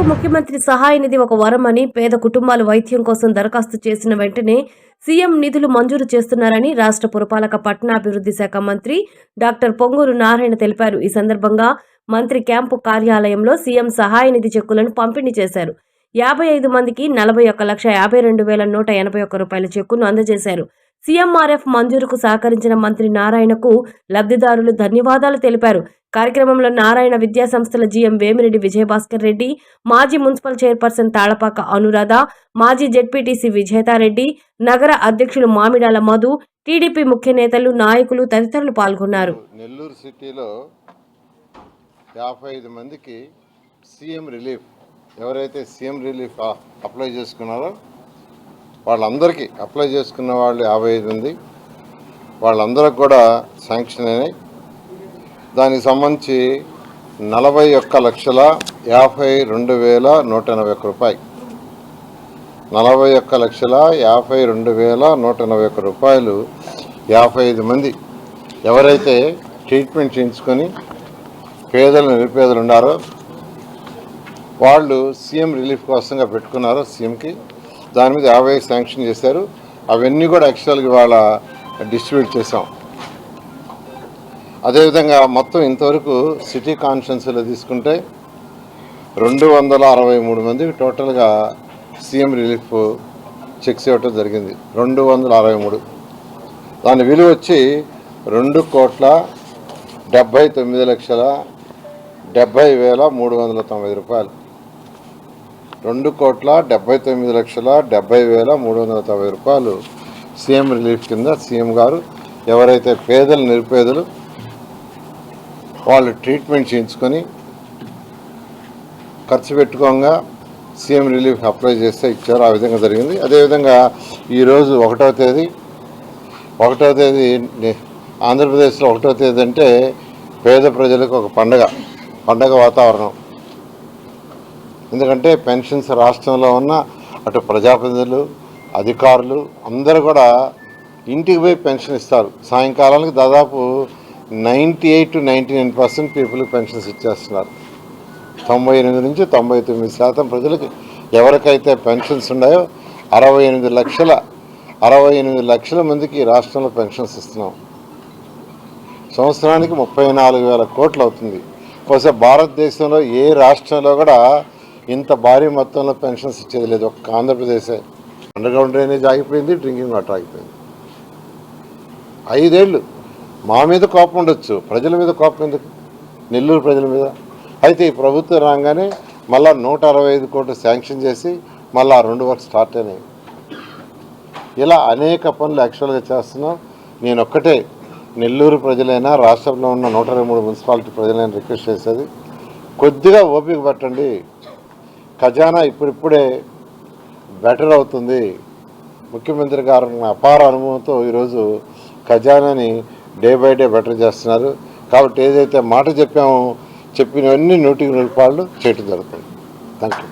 పేదలకు ముఖ్యమంత్రి సహాయ నిధి ఒక వరమని పేద కుటుంబాలు వైద్యం కోసం దరఖాస్తు చేసిన వెంటనే సీఎం నిధులు మంజూరు చేస్తున్నారని రాష్ట్ర పురపాలక పట్టణాభివృద్ధి శాఖ మంత్రి డాక్టర్ పొంగూరు నారాయణ తెలిపారు. ఈ సందర్భంగా మంత్రి క్యాంపు కార్యాలయంలో సీఎం సహాయ నిధి చెక్కులను పంపిణీ చేశారు. యాభై ఐదు మందికి నలభై ఒక్క లక్ష యాభై రెండు వేల నూట ఎనభై ఒక్క రూపాయల చెక్కును అందజేశారు. సీఎంఆర్ఎఫ్ మంజూరుకు సహకరించిన మంత్రి నారాయణకు లబ్ధిదారులు ధన్యవాదాలు తెలిపారు. కార్యక్రమంలో నారాయణ విద్యా సంస్థల జీఎం వేమిరెడ్డి విజయభాస్కర్ రెడ్డి మాజీ మున్సిపల్ చైర్పర్సన్ తాళపాక అనురాధ మాజీ జెడ్పీటీసీ విజేతారెడ్డి నగర అధ్యక్షులు మామిడాల మధు టీడీపీ ముఖ్య నేతలు నాయకులు తదితరులు పాల్గొన్నారు. నెల్లూరు సిటీలో యాభై ఐదు మందికి సీఎం రిలీఫ్ ఎవరైతే సీఎం రిలీఫ్ అప్లై చేసుకున్నారో వాళ్ళందరికీ అప్లై చేసుకున్న వాళ్ళు యాభై ఐదు ఉంది వాళ్ళందరికి కూడా శాంక్షన్ అయినాయి. దానికి సంబంధించి నలభై ఒక్క లక్షల యాభై రెండు వేల నూట ఎనభై ఒక్క రూపాయి. నలభై ఒక్క లక్షల యాభై రెండు వేల నూట ఎనభై ఒక్క రూపాయలు యాభై ఐదు మంది ఎవరైతే ట్రీట్మెంట్ చేయించుకొని పేదలు నిరుపేదలు ఉన్నారో వాళ్ళు సీఎం రిలీఫ్ కోసంగా పెట్టుకున్నారో సీఎంకి దాని మీద యాభై శాంక్షన్ చేశారు. అవన్నీ కూడా యాక్చువల్గా ఇవాళ డిస్ట్రిబ్యూట్ చేసాం అదేవిధంగా మొత్తం ఇంతవరకు సిటీ కాన్ఫరెన్స్లో తీసుకుంటే రెండు వందల అరవై మూడు మందికి టోటల్గా సీఎం రిలీఫ్ చెక్స్ ఇవ్వటం జరిగింది. రెండు వందల అరవై మూడు. దాని విలువ వచ్చి రెండు కోట్ల డెబ్భై తొమ్మిది లక్షల డెబ్భై వేల మూడు వందల తొంభై రూపాయలు. రెండు కోట్ల డెబ్బై తొమ్మిది లక్షల డెబ్బై వేల మూడు వందల తొంభై రూపాయలు సీఎం రిలీఫ్ కింద సీఎం గారు ఎవరైతే పేదలు నిరుపేదలు వాళ్ళు ట్రీట్మెంట్ చేయించుకొని ఖర్చు పెట్టుకోగా సీఎం రిలీఫ్ అప్లై చేస్తే ఇచ్చారు. ఆ విధంగా జరిగింది. అదేవిధంగా ఈరోజు ఒకటవ తేదీ ఒకటో తేదీ ఆంధ్రప్రదేశ్లో ఒకటో తేదీ అంటే పేద ప్రజలకు ఒక పండగ పండగ వాతావరణం. ఎందుకంటే పెన్షన్స్ రాష్ట్రంలో ఉన్న అటు ప్రజాప్రతినిధులు అధికారులు అందరూ కూడా ఇంటికి పోయి పెన్షన్ ఇస్తారు. సాయంకాలానికి దాదాపు ninety eight to ninety nine percent people pensions ఇచ్చేస్తున్నారు. తొంభై ఎనిమిది నుంచి తొంభై తొమ్మిది శాతం ప్రజలకు ఎవరికైతే పెన్షన్స్ ఉన్నాయో అరవై ఎనిమిది లక్షల అరవై ఎనిమిది లక్షల మందికి రాష్ట్రంలో పెన్షన్స్ ఇస్తున్నాం. సంవత్సరానికి ముప్పై నాలుగు వేల కోట్లు అవుతుంది. బహుశా భారతదేశంలో ఏ రాష్ట్రంలో కూడా ఇంత భారీ మొత్తంలో పెన్షన్స్ ఇచ్చేది లేదు. ఒక్క ఆంధ్రప్రదేశే. అండర్గ్రౌండ్ డ్రైనేజ్ ఆగిపోయింది డ్రింకింగ్ వాటర్ ఆగిపోయింది. ఐదేళ్ళు మా మీద కోపం ఉండొచ్చు. ప్రజల మీద కోపం ఎందుకు? నెల్లూరు ప్రజల మీద. అయితే ఈ ప్రభుత్వం రాగానే మళ్ళా నూట అరవై ఐదు కోట్లు శాంక్షన్ చేసి మళ్ళీ ఆ రెండు వర్క్ స్టార్ట్ అయినాయి. ఇలా అనేక పనులు యాక్చువల్గా చేస్తున్నాం. నేను ఒక్కటే. నెల్లూరు ప్రజలైనా రాష్ట్రంలో ఉన్న నూట ఇరవై మూడు మున్సిపాలిటీ ప్రజలైనా రిక్వెస్ట్ చేసేది కొద్దిగా ఓపిక పట్టండి. ఖజానా ఇప్పుడిప్పుడే బెటర్ అవుతుంది. ముఖ్యమంత్రి గారు అపార అనుభవంతో ఈరోజు ఖజానాని డే బై డే బెటర్ చేస్తున్నారు. కాబట్టి ఏదైతే మాట చెప్పామో చెప్పినవన్నీ నూటికి నూరు పాళ్ళు చేయటం జరుగుతుంది. Thank you